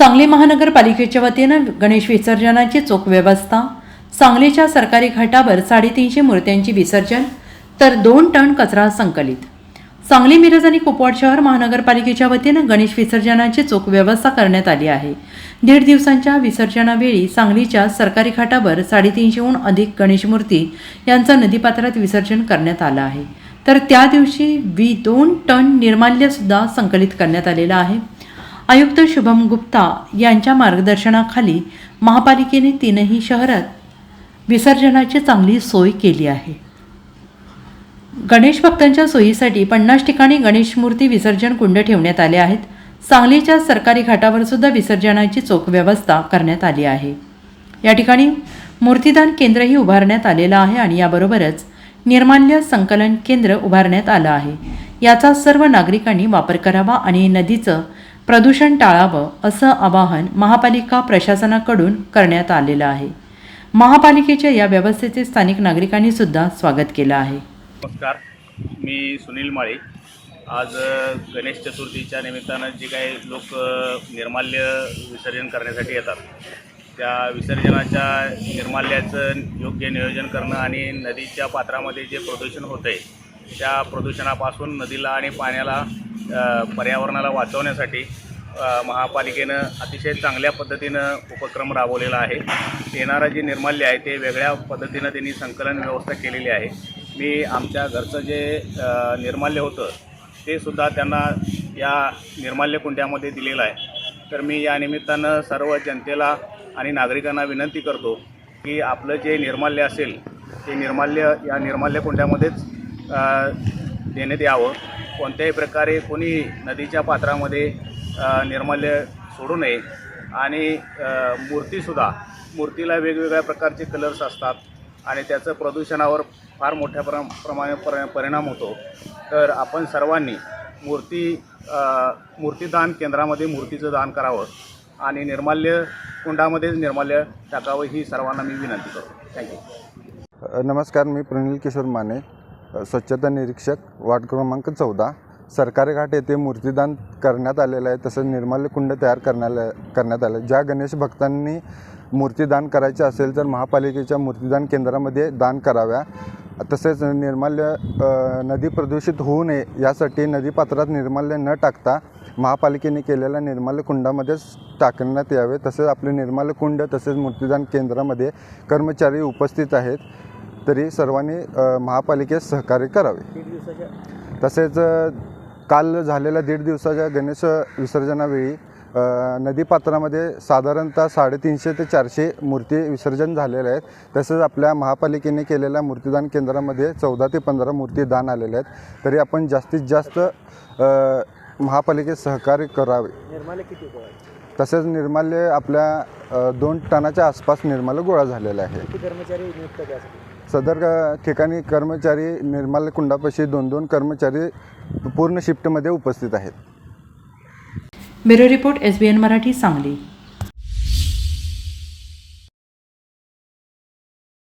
सांगली महानगरपालिकेच्या वतीनं गणेश विसर्जनाची चोख व्यवस्था सांगलीच्या सरकारी घाटावर साडेतीनशे मूर्त्यांची विसर्जन तर दोन टन कचरा संकलित. सांगली मिरज आणि कुपवाड शहर महानगरपालिकेच्या वतीनं गणेश विसर्जनाची चोख व्यवस्था करण्यात आली आहे. दीड दिवसांच्या विसर्जनावेळी सांगलीच्या सरकारी घाटावर साडेतीनशेहून अधिक गणेश मूर्ती यांचं नदीपात्रात विसर्जन करण्यात आलं आहे. तर त्या दिवशी वी दोन टन निर्माल्यसुद्धा संकलित करण्यात आलेलं आहे. आयुक्त शुभम गुप्ता यांच्या मार्गदर्शनाखाली महापालिकेने तीनही शहरात विसर्जनाची चांगली सोय केली आहे. गणेश भक्तांच्या सोयीसाठी पन्नास ठिकाणी गणेश मूर्ती विसर्जन कुंड ठेवण्यात आले आहेत. सांगलीच्या सरकारी घाटावर सुद्धा विसर्जनाची चोख व्यवस्था करण्यात आली आहे. या ठिकाणी मूर्तीदान केंद्रही उभारण्यात आलेलं आहे आणि याबरोबरच निर्माल्य संकलन केंद्र उभारण्यात आलं आहे. याचा सर्व नागरिकांनी वापर करावा आणि नदीचं प्रदूषण टाळावं असं आवाहन महापालिका प्रशासनाकडून करण्यात आलेलं आहे. महापालिकेच्या या व्यवस्थेचे स्थानिक नागरिकांनी सुद्धा स्वागत केलं आहे. नमस्कार. मी सुनील माळी. आज गणेश चतुर्थीच्या निमित्तानं जे काही लोक निर्माल्य विसर्जन करण्यासाठी येतात त्या विसर्जनाच्या निर्माल्याचं योग्य नियोजन करणं आणि नदीच्या पात्रामध्ये जे प्रदूषण होतं आहे त्या प्रदूषणापासून नदीला आणि पाण्याला पर्यावरणाला वाचवण्यासाठी महापालिकेनं अतिशय चांगल्या पद्धतीनं उपक्रम राबवलेला आहे. येणारं जे निर्माल्य आहे ते वेगळ्या पद्धतीनं त्यांनी संकलन व्यवस्था केलेली आहे. मी आमच्या घरचं जे निर्माल्य होतं ते सुद्धा त्यांना या निर्माल्य कुंड्यामध्ये दिलेलं आहे. तर मी या निमित्तानं सर्व जनतेला आणि नागरिकांना विनंती करतो की आपलं जे निर्माल्य असेल ते निर्माल्य या निर्माल्य कुंड्यामध्येच देण्यात यावं. कोणत्याही प्रकारे कोणी नदीच्या पात्रामध्ये निर्मल्य निर्माल्य सोडू नये. आणि मूर्तीसुद्धा मूर्तीला वेगवेगळ्या प्रकारचे कलर्स असतात आणि त्याचं प्रदूषणावर फार मोठ्या प्र प्रमाणे पर परिणाम होतो. तर आपण सर्वांनी मूर्ती मूर्तीदान केंद्रामध्ये मूर्तीचं दान करावं आणि निर्माल्य कुंडामध्येच निर्माल्य टाकावं ही सर्वांना मी विनंती करतो. थँक्यू नमस्कार मी प्रनिल किशोर माने. स्वच्छता निरीक्षक वार्ड क्रमांक चौदा सरकारी घाट येथे मूर्तीदान करण्यात आलेलं आहे. तसंच निर्माल्य कुंड तयार करण्याला करण्यात आलं. ज्या गणेश भक्तांनी मूर्तीदान करायचे असेल तर महापालिकेच्या मूर्तीदान केंद्रामध्ये दान कराव्या. तसेच निर्माल्य नदी प्रदूषित होऊ नये यासाठी नदीपात्रात निर्माल्य न टाकता महापालिकेने केलेल्या निर्माल्य कुंडामध्येच टाकण्यात यावे. तसेच आपले निर्माल्य कुंड तसेच मूर्तीदान केंद्रामध्ये कर्मचारी उपस्थित आहेत. तरी सर्वांनी अ, महापालिकेस सहकार्य करावे. तसेच काल झालेल्या दीड दिवसाच्या गणेश विसर्जनावेळी नदीपात्रामध्ये साधारणतः साडेतीनशे ते चारशे मूर्ती विसर्जन झालेले आहेत. तसेच आपल्या महापालिकेने केलेल्या मूर्तीदान केंद्रामध्ये चौदा ते पंधरा मूर्ती दान आलेले आहेत. तरी आपण जास्तीत जास्त महापालिकेत सहकार्य करावे. निर्माल्य किती गोळा तसेच निर्माल्य आपल्या दोन टनाच्या आसपास निर्माल्य गोळा झालेला आहे कर्मचारी सदर ठिकाणी कर्मचारी निर्माल्य कुंडापाशी दोन दोन कर्मचारी पूर्ण शिफ्टमध्ये उपस्थित आहेत. Bureau report S B N Marathi Sangli.